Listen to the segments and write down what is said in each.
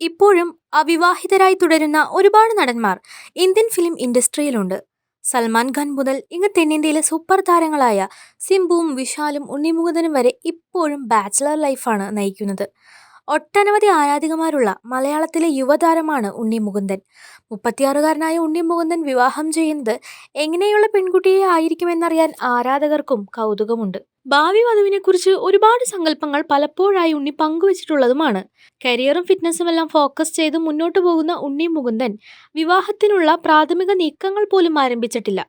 ഇപ്പോഴും അവിവാഹിതരായി തുടരുന്ന ഒരുപാട് നടന്മാർ ഇന്ത്യൻ ഫിലിം ഇൻഡസ്ട്രിയിലുണ്ട്. സൽമാൻ ഖാൻ മുതൽ ഇങ്ങ് തെന്നിന്ത്യയിലെ സൂപ്പർ താരങ്ങളായ സിംബുവും വിശാലും ഉണ്ണിമുകുന്ദനും വരെ ഇപ്പോഴും ബാച്ചിലർ ലൈഫാണ് നയിക്കുന്നത്. ഒട്ടനവധി ആരാധികമാരുള്ള മലയാളത്തിലെ യുവതാരമാണ് ഉണ്ണി മുകുന്ദൻ മുപ്പത്തിയാറുകാരനായ ഉണ്ണി മുകുന്ദൻ വിവാഹം ചെയ്യുന്നത് എങ്ങനെയുള്ള പെൺകുട്ടിയെ ആയിരിക്കുമെന്നറിയാൻ ആരാധകർക്കും കൗതുകമുണ്ട്. ഭാവി വധുവിനെക്കുറിച്ച് ഒരുപാട് സങ്കല്പങ്ങൾ പലപ്പോഴായി ഉണ്ണി പങ്കുവച്ചിട്ടുള്ളതുമാണ്. കരിയറും ഫിറ്റ്നസ്സും എല്ലാം ഫോക്കസ് ചെയ്ത് മുന്നോട്ട് പോകുന്ന ഉണ്ണി മുകുന്ദൻ വിവാഹത്തിനുള്ള പ്രാഥമിക നീക്കങ്ങൾ പോലും ആരംഭിച്ചിട്ടില്ല.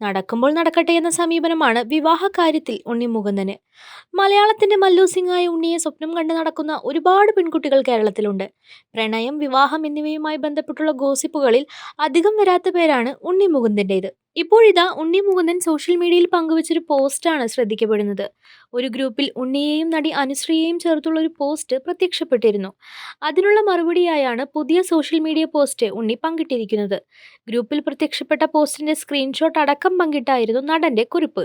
നടക്കുമ്പോൾ നടക്കട്ടെ എന്ന സമീപനമാണ് വിവാഹ കാര്യത്തിൽ ഉണ്ണി മുകുന്ദന്. മലയാളത്തിന്റെ മല്ലു സിംഗായ ഉണ്ണിയെ സ്വപ്നം കണ്ട് നടക്കുന്ന ഒരുപാട് പെൺകുട്ടികൾ കേരളത്തിലുണ്ട്. പ്രണയം വിവാഹം എന്നിവയുമായി ബന്ധപ്പെട്ടുള്ള ഗോസിപ്പുകളിൽ അധികം വരാത്ത പേരാണ് ഉണ്ണി മുകുന്ദന്റേത് ഇപ്പോഴിതാ ഉണ്ണി മുകുന്ദൻ സോഷ്യൽ മീഡിയയിൽ പങ്കുവച്ചൊരു പോസ്റ്റാണ് ശ്രദ്ധിക്കപ്പെടുന്നത്. ഒരു ഗ്രൂപ്പിൽ ഉണ്ണിയെയും നടി അനുശ്രീയെയും ചേർത്തുള്ള ഒരു പോസ്റ്റ് പ്രത്യക്ഷപ്പെട്ടിരുന്നു. അതിനുള്ള മറുപടിയായാണ് പുതിയ സോഷ്യൽ മീഡിയ പോസ്റ്റ് ഉണ്ണി പങ്കിട്ടിരിക്കുന്നത്. ഗ്രൂപ്പിൽ പ്രത്യക്ഷപ്പെട്ട പോസ്റ്റിന്റെ സ്ക്രീൻഷോട്ട് അടക്കം പങ്കിട്ടായിരുന്നു നടന്റെ കുറിപ്പ്.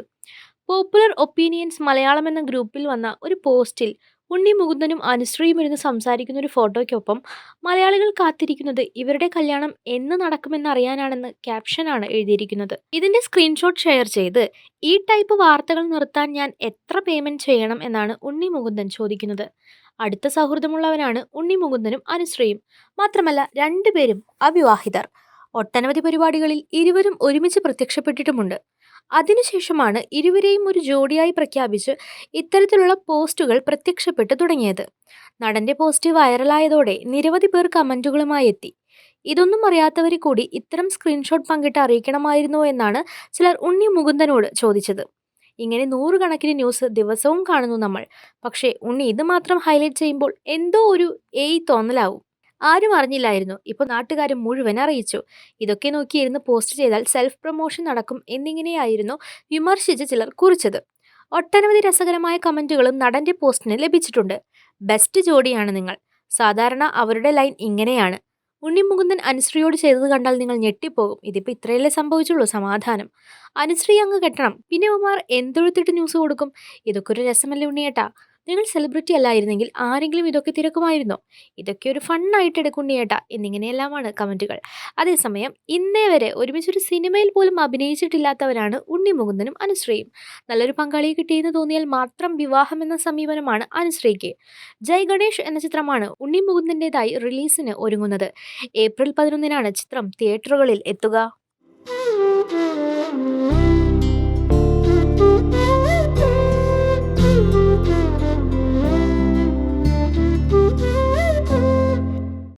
പോപ്പുലർ ഒപ്പീനിയൻസ് മലയാളം എന്ന ഗ്രൂപ്പിൽ വന്ന ഒരു പോസ്റ്റിൽ ഉണ്ണി മുകുന്ദനും അനുശ്രീയും ഇരുന്ന് സംസാരിക്കുന്ന ഒരു ഫോട്ടോയ്ക്കൊപ്പം മലയാളികൾ കാത്തിരിക്കുന്നത് ഇവരുടെ കല്യാണം എന്ന് നടക്കുമെന്നറിയാനാണെന്ന് ക്യാപ്ഷനാണ് എഴുതിയിരിക്കുന്നത്. ഇതിന്റെ സ്ക്രീൻഷോട്ട് ഷെയർ ചെയ്ത് ഈ ടൈപ്പ് വാർത്തകൾ നിർത്താൻ ഞാൻ എത്ര പേയ്മെന്റ് ചെയ്യണം? എന്നാണ് ഉണ്ണി മുകുന്ദൻ ചോദിക്കുന്നത്. അടുത്ത സൗഹൃദമുള്ളവരാണ് ഉണ്ണി മുകുന്ദനും അനുശ്രീയും. മാത്രമല്ല രണ്ടുപേരും അവിവാഹിതർ. ഒട്ടനവധി പരിപാടികളിൽ ഇരുവരും ഒരുമിച്ച് പ്രത്യക്ഷപ്പെട്ടിട്ടുമുണ്ട്. അതിനുശേഷമാണ് ഇരുവരെയും ഒരു ജോഡിയായി പ്രഖ്യാപിച്ച് ഇത്തരത്തിലുള്ള പോസ്റ്റുകൾ പ്രത്യക്ഷപ്പെട്ടു തുടങ്ങിയത്. നടന്റെ പോസ്റ്റ് വൈറലായതോടെ നിരവധി പേർ കമന്റുകളുമായി എത്തി. ഇതൊന്നും അറിയാത്തവരെ കൂടി ഇത്തരം സ്ക്രീൻഷോട്ട് പങ്കിട്ട് അറിയിക്കണമായിരുന്നോ എന്നാണ് ചിലർ ഉണ്ണി മുകുന്ദനോട് ചോദിച്ചത്. ഇങ്ങനെ നൂറുകണക്കിന് ന്യൂസ് ദിവസവും കാണുന്നു നമ്മൾ. പക്ഷേ ഉണ്ണി ഇത് മാത്രം ഹൈലൈറ്റ് ചെയ്യുമ്പോൾ എന്തോ ഒരു എയ് തോന്നലാവും. ആരും അറിഞ്ഞില്ലായിരുന്നു. ഇപ്പോൾ നാട്ടുകാർ മുഴുവൻ അറിയിച്ചു. ഇതൊക്കെ നോക്കിയിരുന്ന് പോസ്റ്റ് ചെയ്താൽ സെൽഫ് പ്രൊമോഷൻ നടക്കും എന്നിങ്ങനെയായിരുന്നു വിമർശിച്ച് ചിലർ കുറിച്ചത്. ഒട്ടനവധി രസകരമായ കമന്റുകളും നടന്റെ പോസ്റ്റിന് ലഭിച്ചിട്ടുണ്ട്. ബെസ്റ്റ് ജോഡിയാണ് നിങ്ങൾ. സാധാരണ അവരുടെ ലൈൻ ഇങ്ങനെയാണ്. ഉണ്ണി മുകുന്ദൻ അനുശ്രീയോട് ചെയ്തത് കണ്ടാൽ നിങ്ങൾ ഞെട്ടിപ്പോകും. ഇതിപ്പോൾ ഇത്രയല്ലേ സംഭവിച്ചുള്ളൂ? സമാധാനം. അനുശ്രീ അങ്ങ് കെട്ടണം. പിന്നെ ഉമാർ എന്തൊഴുത്തിട്ട് ന്യൂസ് കൊടുക്കും? ഇതൊക്കെ ഒരു രസമല്ലേ ഉണ്ണിയേട്ടാ? നിങ്ങൾ സെലിബ്രിറ്റി അല്ലായിരുന്നെങ്കിൽ ആരെങ്കിലും ഇതൊക്കെ തിരക്കുമായിരുന്നോ? ഇതൊക്കെ ഒരു ഫണ്ണായിട്ട് എടുക്കുണ്ണിയേട്ടാ എന്നിങ്ങനെയെല്ലാമാണ് കമന്റുകൾ അതേസമയം ഇന്നേ വരെ ഒരുമിച്ചൊരു സിനിമയിൽ പോലും അഭിനയിച്ചിട്ടില്ലാത്തവരാണ് ഉണ്ണി മുകുന്ദനും അനുശ്രീയും. നല്ലൊരു പങ്കാളിയെ കിട്ടിയെന്ന് തോന്നിയാൽ മാത്രം വിവാഹം എന്ന സമീപനമാണ് അനുശ്രീക്ക്. ജയ് ഗണേഷ് എന്ന ചിത്രമാണ് ഉണ്ണി മുകുന്ദന്റെതായി റിലീസിന് ഒരുങ്ങുന്നത്. ഏപ്രിൽ പതിനൊന്നിനാണ് ചിത്രം തിയേറ്ററുകളിൽ എത്തുക.